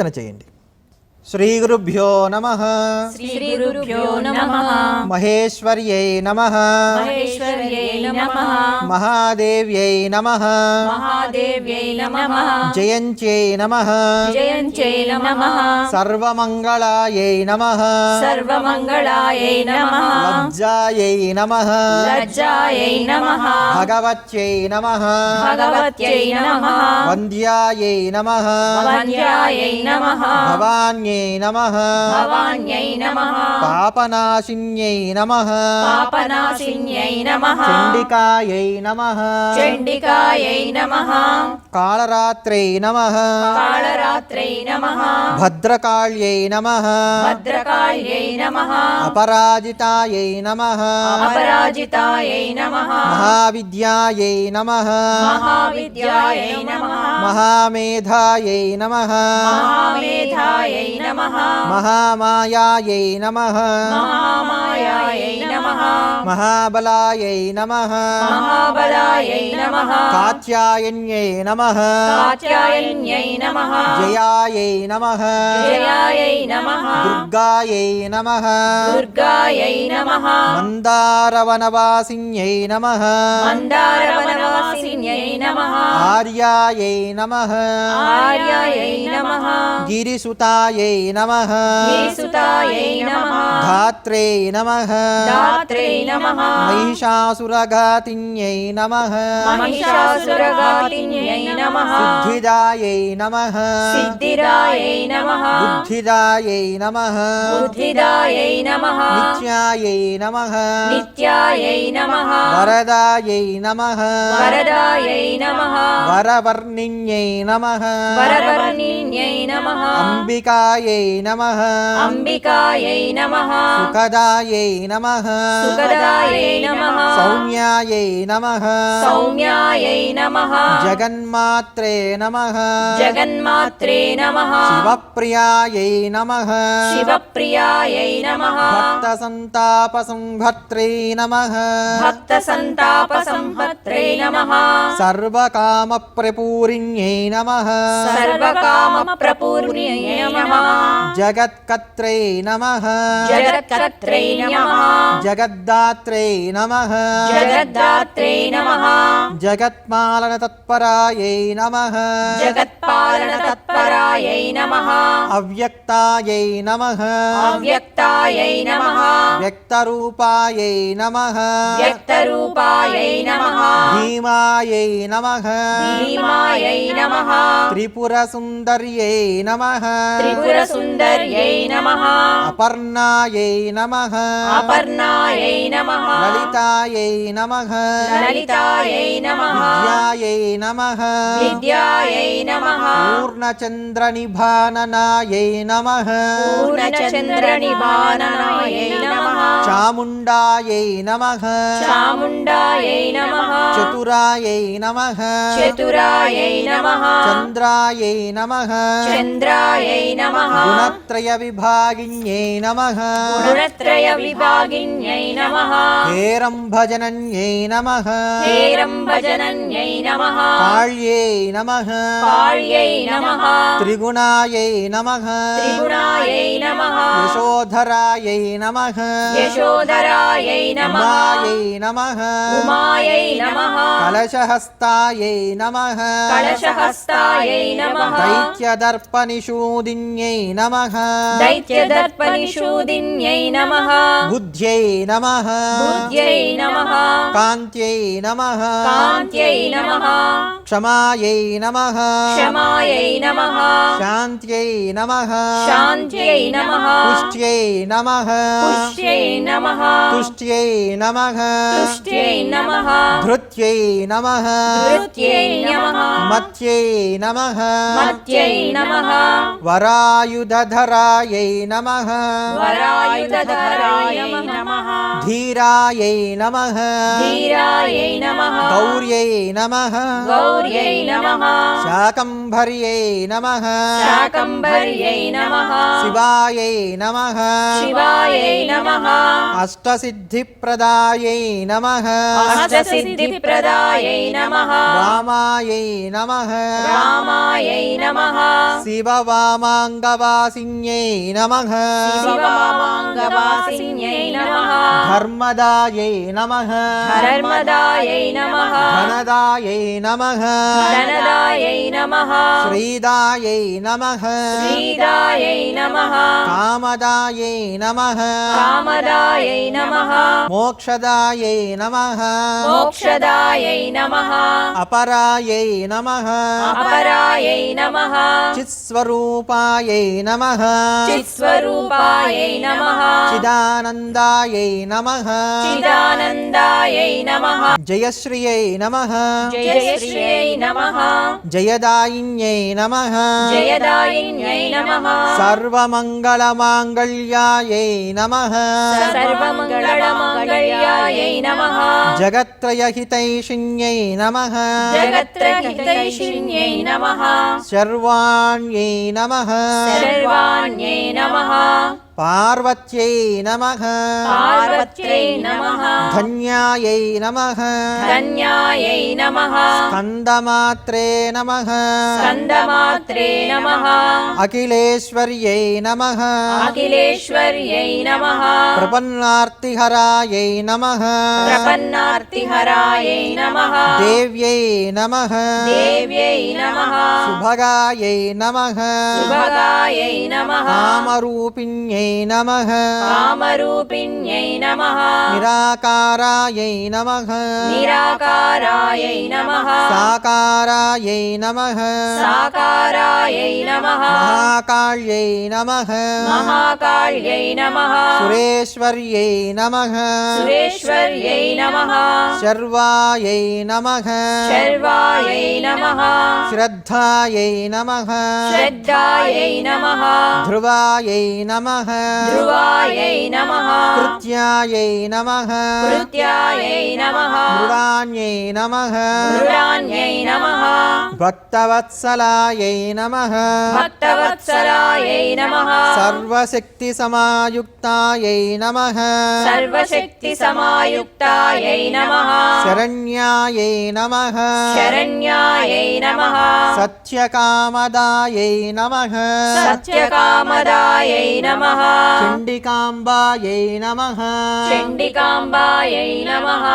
ప్రార్థన చేయండి. శ్రీ గురుభ్యో నమ. శ్రీ గురుభ్యో నమః. మహేశ్వర్యై నమ. మహేశ్వర్యై నమః. మహాదేవ్యై నమ. మహాదేవ్యై నమః. జయంత్యై నమ. జయంత్యై నమః. సర్వమంగళాయై నమ. సర్వమంగళాయై నమః. లజ్జాయై నమ. లజ్జాయై నమః. భగవత్యై నమ. భగవత్యై నమః. వంద్యాయై నమ. వంద్యాయై నమః. భవాన్యై నమ భవాన్యై నమః పాపనాశిన్యై నమ పాపనాశిన్యై నమః చండికాయై నమ చండికాయై నమః కాళరాత్రై నమ కాళరాత్రై నమః భద్రకాళ్యై నమ భద్రకాళ్యై నమః అపరాజితాయై నమ అపరాజితాయై నమః మహావిద్యాయై నమ మహావిద్యాయై నమః మహామేధాయై నమ మహామేధాయై నమః మహామాయాయై నమ మహామాయాయై నమః మహాబలాయై నమ మహాబలాయై నమః కాత్యాయన్యై నమ కాత్యాయన్యై నమః జయాయై నమ జయాయై నమః దుర్గాయై నమ దుర్గాయై నమః మందారవనవాసిన్యై నమ మందారవనవాసిన్యై నమః ఆర్యాయై నమ ఆర్యాయై నమః గిరిసుతాయై నమ యేసుతాయై నమః ధాత్రే నమ దాత్రే నమః మహిషాసురఘాతిన్యై నమ మహిషాసురఘాతిన్యై నమః సిద్ధిదాయై నమ సిద్ధిరాయై నమః బుద్ధిదాయై నమ బుద్ధిదాయై నమః నిత్యాయై నమ నిత్యాయై నమః వరదాయై నమ వరదాయై నమః వరవర్ణిన్యై నమ వరవర్ణిన్యై నమః అంబికాయై నమ అంబికాయై నమః సుఖదాయై నమ సుఖదాయై నమః సౌమ్యాయై నమ సౌమ్యాయై నమః జగన్మాత్రే నమ జగన్మాత్రే నమః శివప్రియాయై నమ శివప్రియాయై నమః భక్త సంతాప సంభర్త్రే నమ భక్త సంతాప సంహత్రే నమః. సర్వకామ ప్రపూరిణ్యై నమ. సర్వకామ ప్రపూర్ణ్యై నమః. జగత్కత్రే నమ. జగత్కర్త్రే నమః. జగద్దాత్రే నమ. జగద్దాత్రే నమః. జగత్మాలన తత్పరాయై నమ. జగత్పాలన తత్పరాయై నమః. అవ్యక్తాయై నమ. అవ్యక్తాయై నమః. వ్యక్తరూపాయై నమ వ్యక్తరూపాయై నమః భీమాయై నమ భీమాయై నమః త్రిపురసుందర్యై నమ త్రిపురసుందర్యై నమః అపర్ణాయై నమ అపర్ణాయై నమః లలితాయై నమ నమః విద్యాయై నమ. విద్యాయై నమః. పూర్ణచంద్రనిభాననాయై నమ. పూర్ణచంద్రనిభాననాయై నమః. చాముండాయై నమ. చాముండాయై నమః. చతురాయై నమ. చతురాయై నమః. చంద్రాయై నమ. చంద్రాయై నమః. గుణత్రయ విభాగిన్యై నమ. గుణత్రయ విభాగిన్యై నమః హేరంభజనన్యై నమ. హేరంభజనన్యై నమః కాళ్యై నమ. కాళ్యై నమః. త్రిగుణాయై నమ. త్రిగుణాయై నమః. యశోధరాయై నమ. యశోధరాయై నమః. ఉమాయై నమ. ఉమాయై నమః. కలశహస్తాయై నమ. కలశహస్తాయై నమః. దైత్యదర్పనిషూదిన్యై నమ. దైత్యదర్పనిషూదిన్యై నమః. బుద్ధ్యై నమ. బుద్ధ్యై నమః. కాంత్యై నమ. కాంత్యై నమః. క్షమాయై నమ. క్షమాయై నమః. శాంత్యై నమ. శాంత్యై నమః. పుష్ట్యై నమ. పుష్ట్యై నమః. తుష్ట్యై నమ. తుష్ట్యై నమః. ధృత్యై నమ. ధృత్యై నమః. మత్యై నమ. మత్యై నమః. వరాయుధరాయై నమ. వరాయుధరాయ నమః. ధీరాయై నమ. ధీరాయై నమః. గౌర్య నమ. గౌర్యై నమః శాకంభర్యై నమ శాకంభర్యై నమః శివాయై నమ శివాయై నమః అష్టసిద్ధిప్రదాయై నమ అష్టసిద్ధిప్రదాయై నమః వామాయై నమ రామాయై నమః శివవామాంగవాసిన్యై నమ శివమాంగవాసిన్యై నమః ధర్మదాయై నమ ధర్మదాయై నమః ధనదాయై నమ. ధనదాయై నమః. శ్రీదాయై నమ. శ్రీదాయై నమః. కామదాయై నమ. కామదాయై నమః. మోక్షదాయై నమ. మోక్షదాయై నమః. అపరాయై నమ. అపరాయై నమః. చిత్స్వరూపాయై నమ. చిత్స్వరూపాయై నమః. చిదానందాయై నమ. చిదానందాయై నమః. జయశ్రియై నమ. जयदायिङ्गे नमः। जयदायिन्यै नमः। सर्वमङ्गलमाङ्गल्याय नमः। सर्वमङ्गलमाङ्गल्यायै नमः। हितैषिन्यै नमः। जगत्त्रयहितैषिन्यै नमः। सर्वाण्यै नमः। सर्वाण्यै नमः। పార్వత్యై నమ పార్వత్యై నమః ధన్యాయై నమ ధన్యాయై నమః స్కందమాత్రే నమ స్కందమాత్రే నమః అఖిలేశ్వర్యై నమ అఖిలేశ్వర్యై నమః ప్రపన్నార్తిహరాయై నమ ప్రపన్నార్తిహరాయై నమః దేవ్యై నమ దేవ్యై నమః శుభగాయై నమ శుభగాయై నమః కామరూపిణ్యై నమ కామరూపిణ్యై నమః నిరాకారాయై నమ నిరాకారాయై నమః సాకారాయై నమ సాకారాయై నమః మహాకాళ్యై నమ మహాకాళ్యై నమః సురేశ్వర్యై నమ సురేశ్వర్యై నమః శర్వాయై నమ శర్వాయై నమః శ్రద్ధాయై నమ శ్రద్ధాయై నమః ధ్రువాయై నమ ధ్రువాయై నమః కృత్యాయై నమ కృత్యాయై నమః మృడాన్యై నమ మృడాన్యై నమః భక్తవత్సలాయై నమ భక్తవత్సలాయై నమః సర్వశక్తి సమాయుక్తాయై నమ సర్వశక్తి సమాయుక్తాయై నమః శరణ్యాయై నమ శరణ్యాయై నమః సత్యకామదాయై నమ సత్యకామదాయై నమః చండికాంబాయై నమ చండికాంబాయై నమః